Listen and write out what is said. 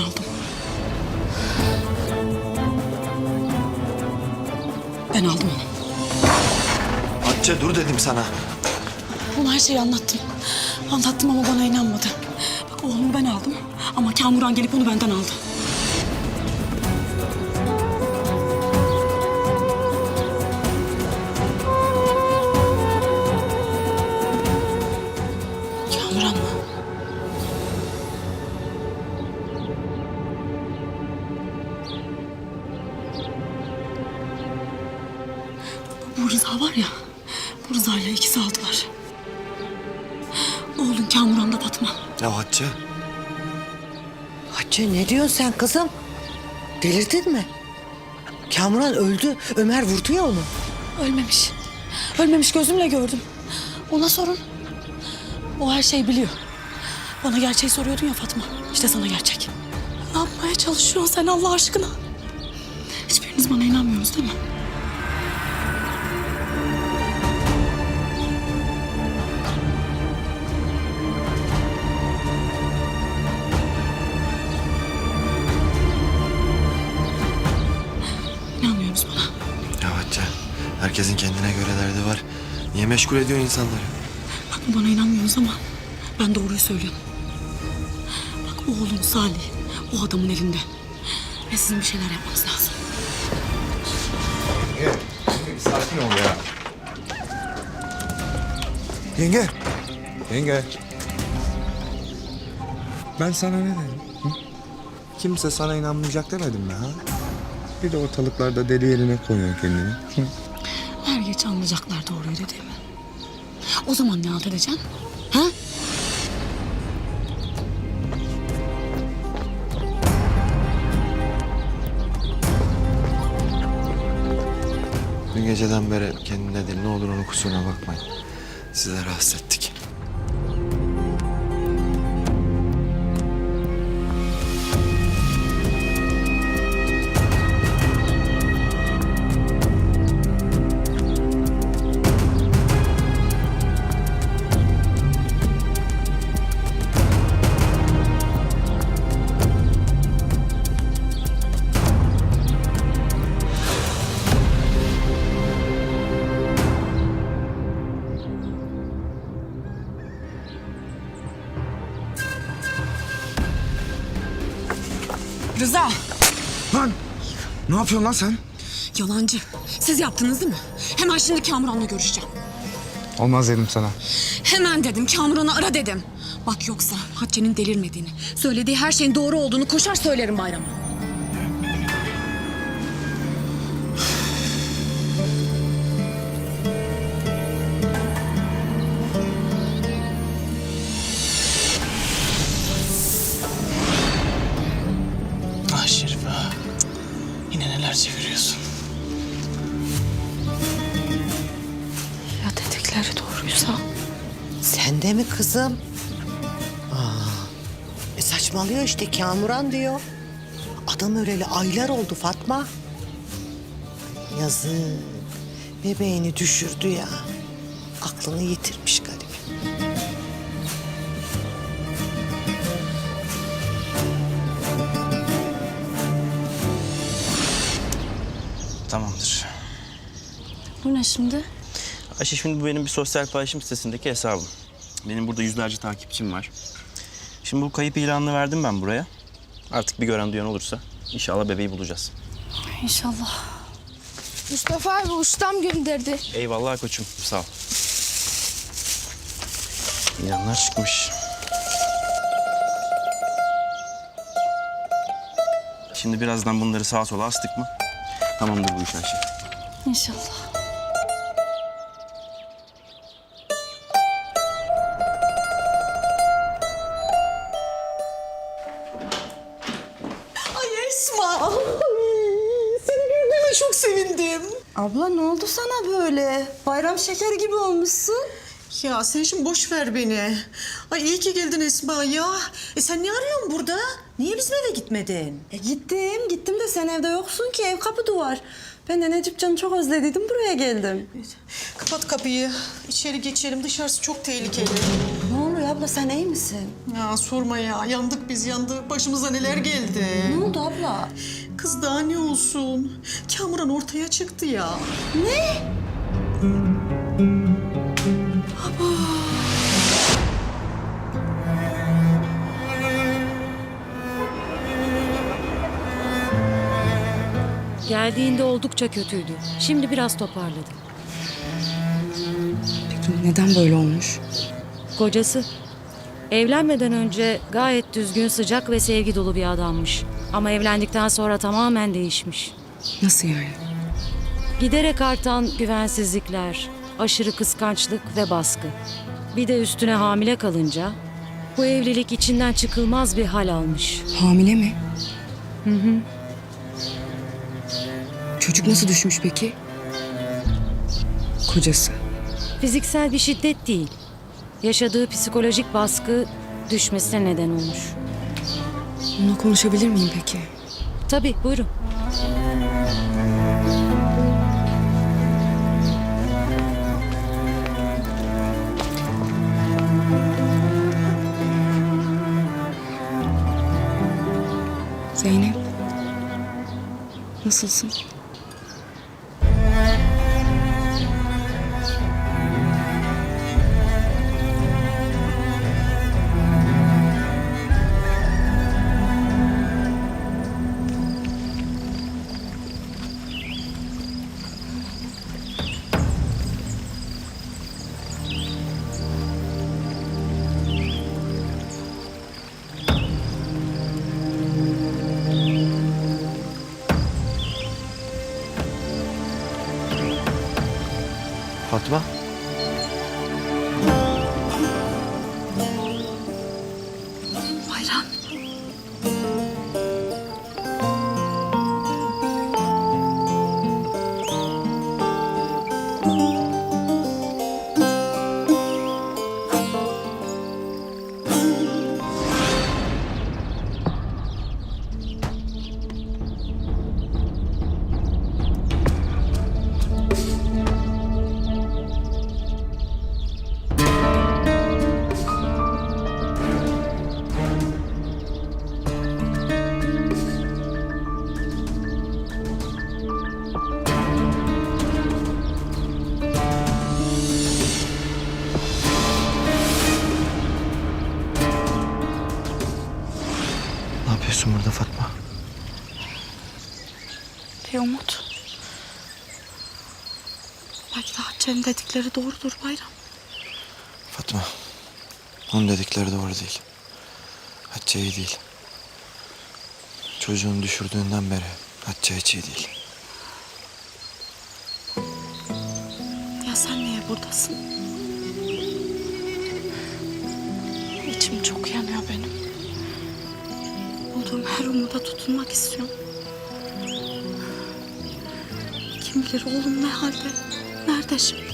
aldım. Ben aldım onu. Hatice dur dedim sana. Ona her şeyi anlattım. Anlattım ama bana inanmadı. Bak oğlumu ben aldım ama Kamuran gelip onu benden aldı. Bu Rıza var ya, bu Rıza ile ikisi aldılar. Oğlun Kamuran'da Fatma. Ya Hatice. Hatice ne diyorsun sen kızım? Delirdin mi? Kamuran öldü. Ömer vurdu ya onu. Ölmemiş. Ölmemiş gözümle gördüm. Ona sorun. O her şeyi biliyor. Bana gerçeği soruyordun ya Fatma. İşte sana gerçek. Ne yapmaya çalışıyorsun sen Allah aşkına? Hiçbiriniz bana inanmıyorsunuz değil mi? Herkesin kendine göre derdi var. Niye meşgul ediyor insanları? Bak bana inanmıyorsunuz ama ben doğruyu söylüyorum. Bak oğlun Salih o adamın elinde. Ve sizin bir şeyler yapmanız lazım. Yenge, yenge bir sakin ol ya. Yenge. Yenge. Ben sana ne dedim? Hı? Kimse sana inanmayacak demedim mi ha? Bir de ortalıklarda deli yerine koyuyor kendini. Hı? Er geç anlayacaklar doğruyu dediğimi. O zaman ne halt edeceksin? Ha? Dün geceden beri kendine değil ne olur onun kusuruna bakmayın. Size rahatsız ettik. Ne yapıyorsun lan sen? yalancı. Siz yaptınız değil mi? Hemen şimdi Kamuran'la görüşeceğim. Olmaz dedim sana. Hemen dedim, Kamuran'ı ara dedim. Bak yoksa Hatice'nin delirmediğini, söylediği her şeyin doğru olduğunu koşar söylerim bayrama. Dedikleri doğruysa? Sen de mi kızım? Aa, e saçmalıyor işte Kamuran diyor. Adam öleli aylar oldu Fatma. Yazık. Bebeğini düşürdü ya. Aklını yitirmiş garip. Tamamdır. Bu ne şimdi? Ayşe şimdi bu benim bir sosyal paylaşım sitesindeki hesabım. Benim burada yüzlerce takipçim var. Şimdi bu kayıp ilanını verdim ben buraya. Artık bir gören duyan olursa inşallah bebeği bulacağız. İnşallah. Mustafa abi ustam gönderdi. Eyvallah koçum sağ ol. İlanlar çıkmış. Şimdi birazdan bunları sağa sola astık mı? Tamamdır bu iş Ayşe. İnşallah. Abla ne oldu sana böyle? Bayram şekeri gibi olmuşsun. Ya sen şimdi boş ver beni. Ay iyi ki geldin Esma ya. E sen ne arıyorsun burada? Niye bizim eve gitmedin? E gittim, gittim de sen evde yoksun ki ev kapı duvar. Ben de Necip Can'ı çok özlediydim buraya geldim. Kapat kapıyı. İçeri geçelim. Dışarısı çok tehlikeli. Ne oluyor abla sen iyi misin? Ya sorma ya. Yandık biz yandık. Başımıza neler geldi. Ne oldu abla? Kız daha ne olsun? Kamuran ortaya çıktı ya. Geldiğinde oldukça kötüydü. Şimdi biraz toparladı. Neden böyle olmuş? Kocası evlenmeden önce gayet düzgün, sıcak ve sevgi dolu bir adammış. Ama evlendikten sonra tamamen değişmiş. Nasıl yani? Giderek artan güvensizlikler, aşırı kıskançlık ve baskı. Bir de üstüne hamile kalınca bu evlilik içinden çıkılmaz bir hal almış. Hamile mi? Hı hı. Çocuk nasıl düşmüş peki? Kocası. Fiziksel bir şiddet değil. Yaşadığı psikolojik baskı düşmesine neden olmuş. Onunla konuşabilir miyim peki? Tabii buyurun. Zeynep. Nasılsın? Ne yapıyorsun burada Fatma? Bir umut. Belki de Hatice'nin dedikleri doğrudur Bayram. Fatma. Onun dedikleri doğru değil. Hatice iyi değil. Çocuğunu düşürdüğünden beri Hatice hiç iyi değil. Ya sen niye buradasın? İçim çok yanıyor benim. Bulduğum her umuda tutunmak istiyorum. Kim bilir oğlum ne halde? Nerede şimdi?